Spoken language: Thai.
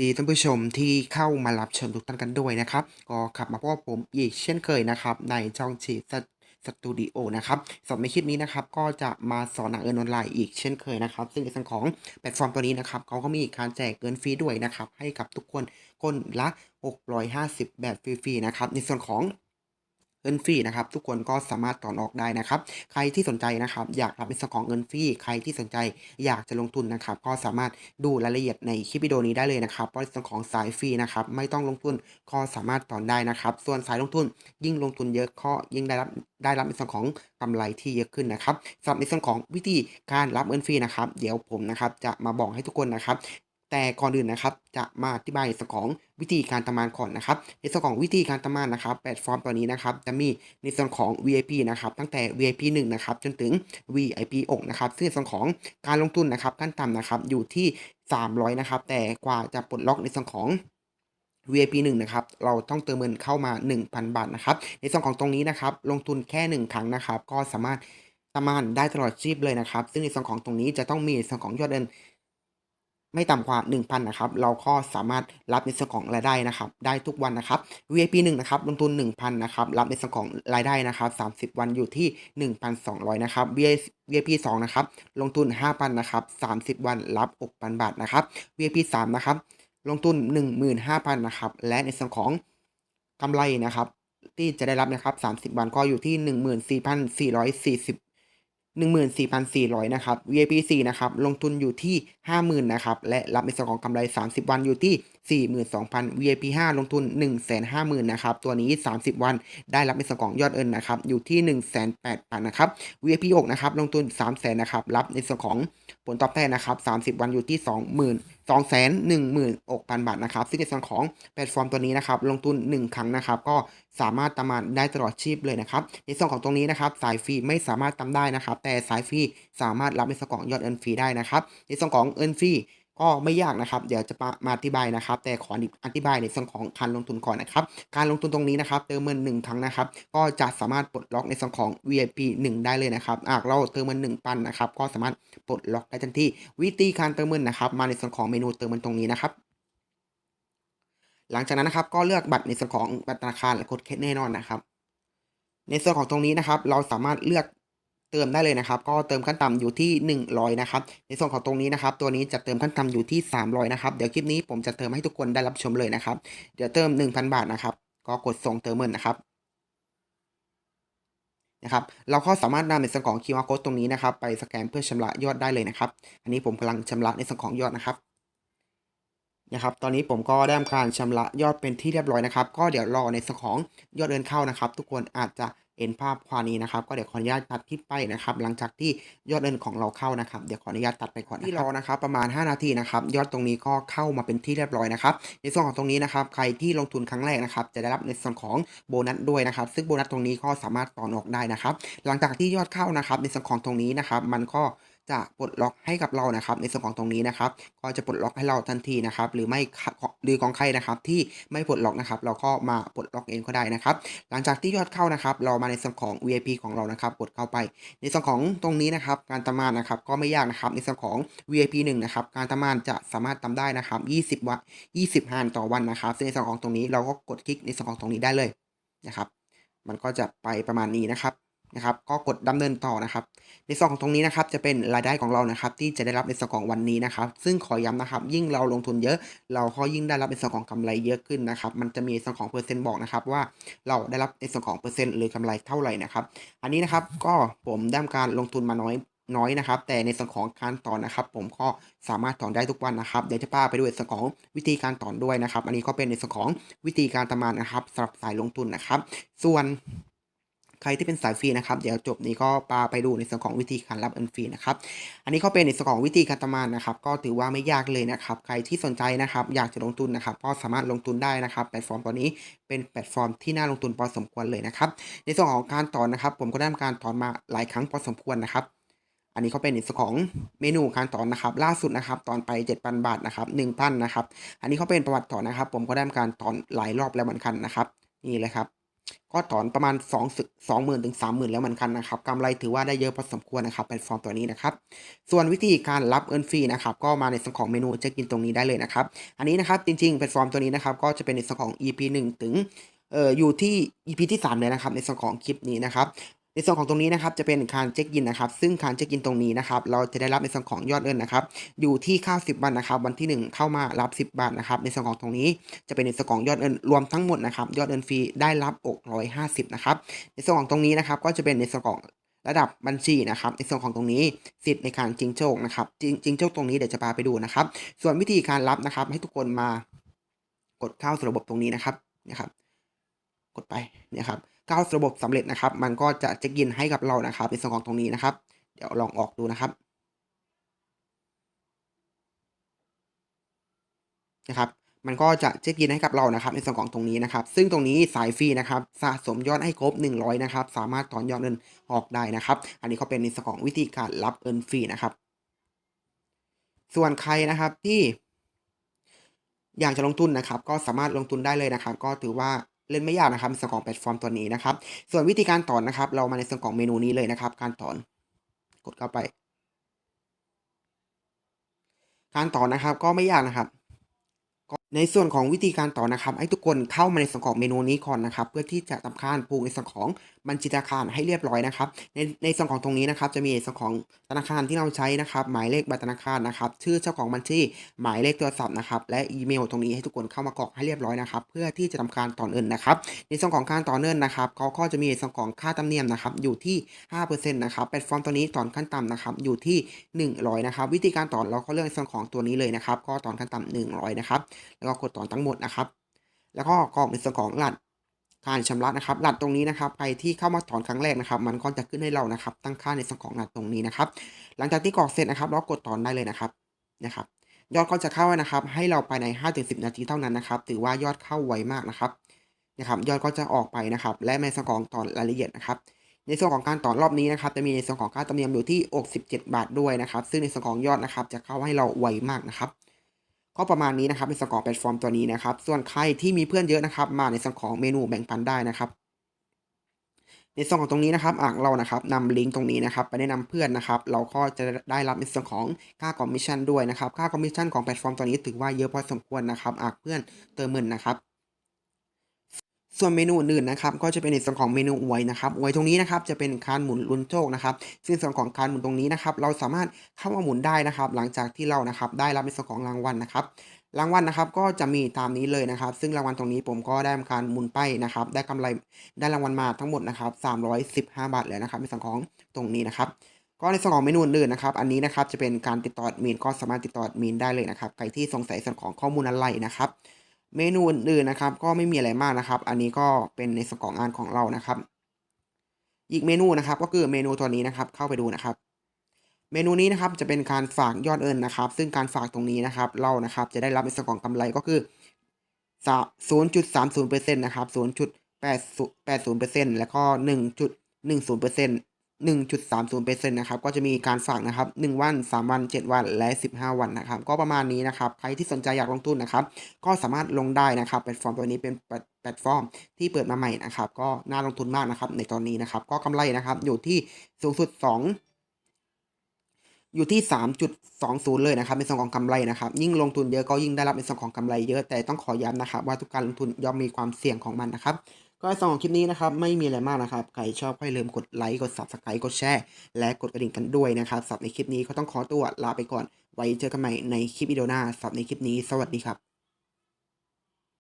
ดีท่านผู้ชมที่เข้ามารับชมทุกท่านกันด้วยนะครับ ก็ขับมาพบกับผมอีกเช่นเคยนะครับ ในช่องชีสสตูดิโอนะครับสำหรับในคลิปนี้นะครับ ก็จะมาสอนหนังเอินออนไลน์อีกเช่นเคยนะครับ ซึ่งในส่วนของแพลตฟอร์มตัวนี้นะครับเขาก็มีการแจกเงินฟรีด้วยนะครับ ให้กับทุกคนคนละ 650 แบบฟรีๆนะครับ ในส่วนของ เงินฟรีนะครับ ทุกคนก็สามารถถอนออกได้นะครับ ใครที่สนใจนะครับ อยากรับในส่วนของเงินฟรีใครที่สนใจอยากจะลงทุนนะครับ ก็สามารถดูรายละเอียดในคลิปวิดีโอนี้ได้เลยนะครับเพราะในส่วนของสายฟรีนะครับ ไม่ต้องลงทุนก็สามารถถอนได้นะครับ ส่วนสายลงทุนยิ่งลงทุนเยอะก็ยิ่งได้รับได้รับในส่วนของกำไรที่เยอะขึ้นนะครับสำหรับในส่วนของวิธีการรับเงินฟรีนะครับ เดี๋ยวผมนะครับจะมาบอกให้ทุกคนนะครับ แต่ก่อนอื่นนะครับจะมาอธิบายส่วนของวิธีการทำงานก่อนนะครับ ในส่วนของวิธีการทำงานนะครับแพลตฟอร์มตัวนี้นะครับจะมีในส่วนของ VIP นะครับตั้งแต่ VIP 1นะครับจนถึง VIP 6นะครับซึ่งส่วนของการลงทุนนะครับขั้นต่ำนะครับอยู่ที่ 300นะครับแต่กว่าจะปลดล็อกในส่วนของ VIP 1นะครับ เราต้องเติมเงินเข้ามา 1,000 บาทนะครับ ในส่วนของตรงนี้นะครับ ลงทุนแค่ 1 ครั้งนะครับ ก็สามารถทำงานได้ตลอดชีพเลยนะครับ ซึ่งในส่วนของตรงนี้จะต้องมีในส่วนของยอดเงิน ไม่ต่ำกว่า 1,000นะครับเราก็สามารถรับในส่วนของรายได้นะครับได้ทุกวันนะครับ VIP 1นะครับลงทุน 1,000นะครับรับในส่วนของรายได้นะครับ30 วันอยู่ที่ 1,200นะครับ VIP 2นะครับลงทุน 5,000นะครับ30 วันรับ 6,000 บาทนะครับ VIP 3นะครับลงทุน 15,000นะครับและในส่วนของกำไรนะครับที่จะได้รับนะครับ 30 วันก็อยู่ที่ 14,440 14,400 นะครับ VIP 4 นะครับ ลงทุนอยู่ที่ 50,000 นะครับ และรับในส่วนของกำไร 30 วันอยู่ที่ 42,000 VIP 5 ลงทุน 150,000 นะครับ ตัวนี้ 30 วันได้รับในส่วนของยอดเอินนะครับ อยู่ที่ 108,000 นะครับ VIP 6 นะครับ ลงทุน 300,000 นะครับ รับในส่วนของผลตอบแทนนะครับ 30 วันอยู่ที่ 20,000 216,000 บาทนะครับ ซึ่งในส่วนของแพลตฟอร์มตัวนี้นะครับ ลงทุน 1 ครั้งนะครับ ก็สามารถตามานได้ตลอดชีพเลยนะครับ ในส่วนของตรงนี้นะครับ สายฟรีไม่สามารถตามได้นะครับ แต่สายฟรีสามารถรับในส่วนของยอดเอินฟรีได้นะครับ ในส่วนของเอินฟรี ก็ไม่ยากนะครับ เดี๋ยวจะมาอธิบายนะครับ แต่ขออธิบายในส่วนของการลงทุนก่อนนะครับ การลงทุนตรงนี้นะครับ เติมเงินหนึ่งครั้งนะครับ ก็จะสามารถปลดล็อกในส่วนของ VIP 1 ได้เลยนะครับหากเราเติมเงินหนึ่งพันนะครับ ก็สามารถปลดล็อกได้ทันทีวิธีการเติมเงินนะครับ มาในส่วนของเมนูเติมเงินตรงนี้นะครับหลังจากนั้นนะครับก็เลือกบัตรในส่วนของบัตรธนาคารและกดเคสแน่นอนนะครับ ในส่วนของตรงนี้นะครับ เราสามารถเลือก เติมได้เลยนะครับ ก็เติมขั้นต่ำอยู่ที่ 100 นะครับ ในส่วนของตรงนี้นะครับ ตัวนี้จะเติมขั้นต่ำอยู่ที่ 300 นะครับ เดี๋ยวคลิปนี้ผมจะเติมให้ทุกคนได้รับชมเลยนะครับ เดี๋ยวเติม 1,000 บาทนะครับ ก็กดส่งเติมเงินนะครับนะครับเราก็สามารถนำในส่วนของ QR code ตรงนี้นะครับ ไปสแกนเพื่อชำระยอดได้เลยนะครับ อันนี้ผมกำลังชำระในส่วนของยอดนะครับนะครับตอนนี้ผมก็ได้ทำการชำระยอดเป็นที่เรียบร้อยนะครับ ก็เดี๋ยวรอในส่วนของยอดเดินเข้านะครับ ทุกคนอาจจะ เห็นภาพควานี้นะครับ ก็เดี๋ยวขออนุญาตตัดคลิปไปนะครับ หลังจากที่ยอดเดินของเราเข้านะครับ เดี๋ยวขออนุญาตตัดไปก่อนที่รอนะครับ ประมาณ 5 นาทีนะครับ ยอดตรงนี้ก็เข้ามาเป็นที่เรียบร้อยนะครับ ในส่วนของตรงนี้นะครับ ใครที่ลงทุนครั้งแรกนะครับ จะได้รับในส่วนของโบนัสด้วยนะครับ ซึ่งโบนัสตรงนี้ก็สามารถต่อนออกได้นะครับ หลังจากที่ยอดเข้านะครับ ในส่วนของตรงนี้นะครับ มันก็ จะปลดล็อกให้กับเรานะครับ ในส่วนของตรงนี้นะครับ ก็จะปลดล็อกให้เราทันทีนะครับ หรือไม่หรือของใครนะครับ ที่ไม่ปลดล็อกนะครับ เราก็มาปลดล็อกเองก็ได้นะครับ หลังจากที่ยอดเข้านะครับ เรามาในส่วนของ VIP ของเรานะครับ กดเข้าไป ในส่วนของตรงนี้นะครับ การทำงานนะครับ ก็ไม่ยากนะครับ ในส่วนของ VIP 1นะครับ การทำงานจะสามารถทำได้นะครับ 20วัน20ฮานต่อวันนะครับซึ่งในส่วนของตรงนี้เราก็กดคลิกในส่วนของตรงนี้ได้เลยนะครับ มันก็จะไปประมาณนี้นะครับ นะครับก็กดดำเนินต่อนะครับในส่วนของตรงนี้นะครับจะเป็นรายได้ของเรานะครับที่จะได้รับในส่วนของวันนี้นะครับซึ่งขอย้ำนะครับยิ่งเราลงทุนเยอะ เราก็ยิ่งได้รับในส่วนของกำไรเยอะขึ้นนะครับมันจะมีส่วนของเปอร์เซ็นต์บอกนะครับว่าเราได้รับในส่วนของเปอร์เซ็นต์หรือกำไรเท่าไหร่นะครับอันนี้นะครับก็ผมได้ทำการลงทุนมาน้อยน้อยนะครับแต่ในส่วนของการถอนนะครับ ผมก็สามารถถอนได้ทุกวันนะครับเดี๋ยวจะพาไปดูในส่วนของวิธีการถอนด้วยนะครับ อันนี้ก็เป็นในส่วนของวิธีการทำงานนะครับสำหรับสายลงทุนนะครับ ส่วน ใครที่เป็นสายฟรีนะครับ เดี๋ยวจบนี้ก็ปาไปดูในส่วนของวิธีการรับเงินฟรีนะครับ อันนี้ก็เป็นในส่วนของวิธีการทำงานนะครับ ก็ถือว่าไม่ยากเลยนะครับ ใครที่สนใจนะครับ อยากจะลงทุนนะครับ ก็สามารถลงทุนได้นะครับ แพลตฟอร์มตัวนี้เป็นแพลตฟอร์มที่น่าลงทุนพอสมควรเลยนะครับ ในส่วนของการถอนนะครับ ผมก็ได้ทำการถอนมาหลายครั้งพอสมควรนะครับอันนี้ก็เป็นในส่วนของเมนูการถอนนะครับ ล่าสุดนะครับตอนไป 7,000 บาทนะครับ1,000นะครับ อันนี้เขาเป็นประวัติถอนนะครับ ผมก็ได้ทำการถอนหลายรอบแล้วเหมือนกันนะครับ นี่เลยครับ ก็ถอนประมาณ2สึก20,000ถึงสามหมื่นแล้วเหมือนกันนะครับกำไรถือว่าได้เยอะพอสมควรนะครับแพลตฟอร์มตัวนี้นะครับส่วนวิธีการรับเงินฟรีนะครับก็มาในส่วนของเมนูเช็คอินตรงนี้ได้เลยนะครับอันนี้นะครับจริงๆแพลตฟอร์มตัวนี้นะครับก็จะเป็นในส่วนของ EP 1 ถึงเอ่ออยู่ที่ EP ที่ 3 เลยนะครับในส่วนของคลิปนี้นะครับ ในส่วนของตรงนี้นะครับจะเป็นการเช็คอินนะครับ ซึ่งการเช็คอินตรงนี้นะครับ เราจะได้รับในส่วนของยอดเงินนะครับ อยู่ที่90บาทนะครับ วันที่ 1 เข้ามารับ 10 บาทนะครับ ในส่วนของตรงนี้จะเป็นในส่วนของยอดเงินรวมทั้งหมดนะครับ ยอดเงินฟรีได้รับอก150 นะครับ ในส่วนของตรงนี้นะครับ ก็จะเป็นในส่วนของระดับบัญชีนะครับในส่วนของตรงนี้สิทธิ์ในการจิงโชคนะครับจิงจิงโชคตรงนี้เดี๋ยวจะพาไปดูนะครับ ส่วนวิธีการรับนะครับ ให้ทุกคนมากดเข้าสู่ระบบตรงนี้นะครับนะครับ กดไปเนี่ยครับ เข้าสู่ระบบสำเร็จนะครับ มันก็จะเช็คอินให้กับเรานะครับในส่วนของตรงนี้นะครับ เดี๋ยวลองออกดูนะครับนะครับ มันก็จะเช็คอินให้กับเรานะครับ ในส่วนของตรงนี้นะครับ ซึ่งตรงนี้สายฟรีนะครับสะสมยอดให้ครบ 100 นะครับ สามารถถอนยอดเงินออกได้นะครับ อันนี้เขาเป็นในส่วนของวิธีการรับเงินฟรีนะครับ ส่วนใครนะครับที่อยากจะลงทุนนะครับ ก็สามารถลงทุนได้เลยนะครับ ก็ถือว่า เล่นไม่ยากนะครับในส่วนของแพลตฟอร์มตัวนี้นะครับ ส่วนวิธีการถอนนะครับ เรามาในส่วนของเมนูนี้เลยนะครับ การถอนกดเข้าไป การถอนนะครับก็ไม่ยากนะครับ ในส่วนของวิธีการต่อนะครับ ให้ทุกคนเข้ามาในส่วนของเมนูนี้ก่อนนะครับ เพื่อที่จะทำการผูกในส่วนของบัญชีธนาคารให้เรียบร้อยนะครับ ในในส่วนของตรงนี้นะครับ จะมีส่วนของธนาคารที่เราใช้นะครับ หมายเลขบัตรธนาคารนะครับ ชื่อเจ้าของบัญชี หมายเลขโทรศัพท์นะครับ และอีเมลตรงนี้ให้ทุกคนเข้ามากรอกให้เรียบร้อยนะครับ เพื่อที่จะทำการต่อเงินนะครับ ในส่วนของการต่อเงินนะครับเขาก็จะมีในส่วนของค่าธรรมเนียมนะครับ อยู่ที่5%นะครับแพลตฟอร์มตัวนี้ถอนขั้นต่ำนะครับ อยู่ที่ 100นะครับ วิธีการถอนเราก็เลือกในส่วนของตัวนี้เลยนะครับ ก็ถอนขั้นต่ำ100นะครับแล้วก็กดถอนทั้งหมดนะครับ แล้วก็กรอกในส่วนของรหัสการชำระนะครับรหัสตรงนี้นะครับใครที่เข้ามาถอนครั้งแรกนะครับ มันก็จะขึ้นให้เรานะครับ ตั้งค่าในส่วนของรหัสตรงนี้นะครับ หลังจากที่กรอกเสร็จนะครับ เรากดถอนได้เลยนะครับนะครับ ยอดก็จะเข้านะครับ ให้เราภายใน 5-10 นาทีเท่านั้นนะครับ ถือว่ายอดเข้าไวมากนะครับนะครับ ยอดก็จะออกไปนะครับ และในส่วนของถอนรายละเอียดนะครับ ในส่วนของการต่อรอบนี้นะครับ จะมีในส่วนของค่าธรรมเนียมอยู่ที่67บาทด้วยนะครับ ซึ่งในส่วนของยอดนะครับ จะเข้าให้เราไวมากนะครับ ก็ประมาณนี้นะครับในส่วนของแพลตฟอร์มตัวนี้นะครับ ส่วนใครที่มีเพื่อนเยอะนะครับ มาในส่วนของเมนูแบ่งปันได้นะครับ ในส่วนของตรงนี้นะครับอ่างเรานะครับนำลิงก์ตรงนี้นะครับ ไปแนะนำเพื่อนนะครับ เราก็จะได้รับในส่วนของค่าคอมมิชชั่นด้วยนะครับ ค่าคอมมิชชั่นของแพลตฟอร์มตัวนี้ถือว่าเยอะพอสมควรนะครับอ่างเพื่อนเติมเงินนะครับ ส่วนเมนูอื่นๆนะครับก็จะเป็นในส่วนของเมนูอวยนะครับอวยตรงนี้นะครับจะเป็นการหมุนลุ้นโชคนะครับซึ่งส่วนของการหมุนตรงนี้นะครับเราสามารถเข้ามาหมุนได้นะครับ หลังจากที่เรานะครับได้รับในส่วนของรางวัลนะครับรางวัลนะครับก็จะมีตามนี้เลยนะครับ ซึ่งรางวัลตรงนี้ผมก็ได้ทำการหมุนไปนะครับ ได้กำไรได้รางวัลมาทั้งหมดนะครับ315 บาทเลยนะครับในส่วนของตรงนี้นะครับก็ในส่วนของเมนูอื่นนะครับ อันนี้นะครับจะเป็นการติดต่อมีนก็สามารถติดต่อมีนได้เลยนะครับใครที่สงสัยส่วนของข้อมูลอะไรนะครับ เมนูอื่นๆนะครับ ก็ไม่มีอะไรมากนะครับ อันนี้ก็เป็นในส่วนของงานของเรานะครับ อีกเมนูนะครับ ก็คือเมนูตัวนี้นะครับ เข้าไปดูนะครับ เมนูนี้นะครับจะเป็นการฝากยอดเอินนะครับ ซึ่งการฝากตรงนี้นะครับ เรานะครับจะได้รับในส่วนของกำไรก็คือศูนย์จุดสามศูนย์เปอร์เซ็นต์นะครับศูนย์จุดแปดแปดศูนย์เปอร์เซ็นต์แล้วก็ห นึ่งจุดหนึ่งศูนย์เนต์หนึ่งจุดสามศูนย์เปอร์เซ็นต์นะครับก็จะมีการฝากนะครับหนึ่งวันสามวันเจ็ดวัน และสิบห้าวันนะครับ ก็ประมาณนี้นะครับ ใครที่สนใจอยากลงทุนนะครับ ก็สามารถลงได้นะครับแพลตฟอร์มตัวนี้เป็นแพลตฟอร์มที่เปิดมาใหม่นะครับ ก็น่าลงทุนมากนะครับ ในตอนนี้นะครับ ก็กำไรนะครับอยู่ที่สูงสุดสองอยู่ที่ 3.20 เลยนะครับในส่วนของกำไรนะครับ ยิ่งลงทุนเยอะก็ยิ่งได้รับในส่วนของกำไรเยอะแต่ต้องขอย้ำนะครับ ว่าทุกการลงทุนย่อมมีความเสี่ยงของมันนะครับ ก็ส่วนของคลิปนี้นะครับ ไม่มีอะไรมากนะครับ ใครชอบก็อย่าลืมกดไลค์ กด subscribe กดแชร์ และกดกระดิ่งกันด้วยนะครับสำหรับในคลิปนี้ก็ต้องขอตัวลาไปก่อน ไว้เจอกันใหม่ในคลิปวิดีโอหน้าสำหรับในคลิปนี้ สวัสดีครับ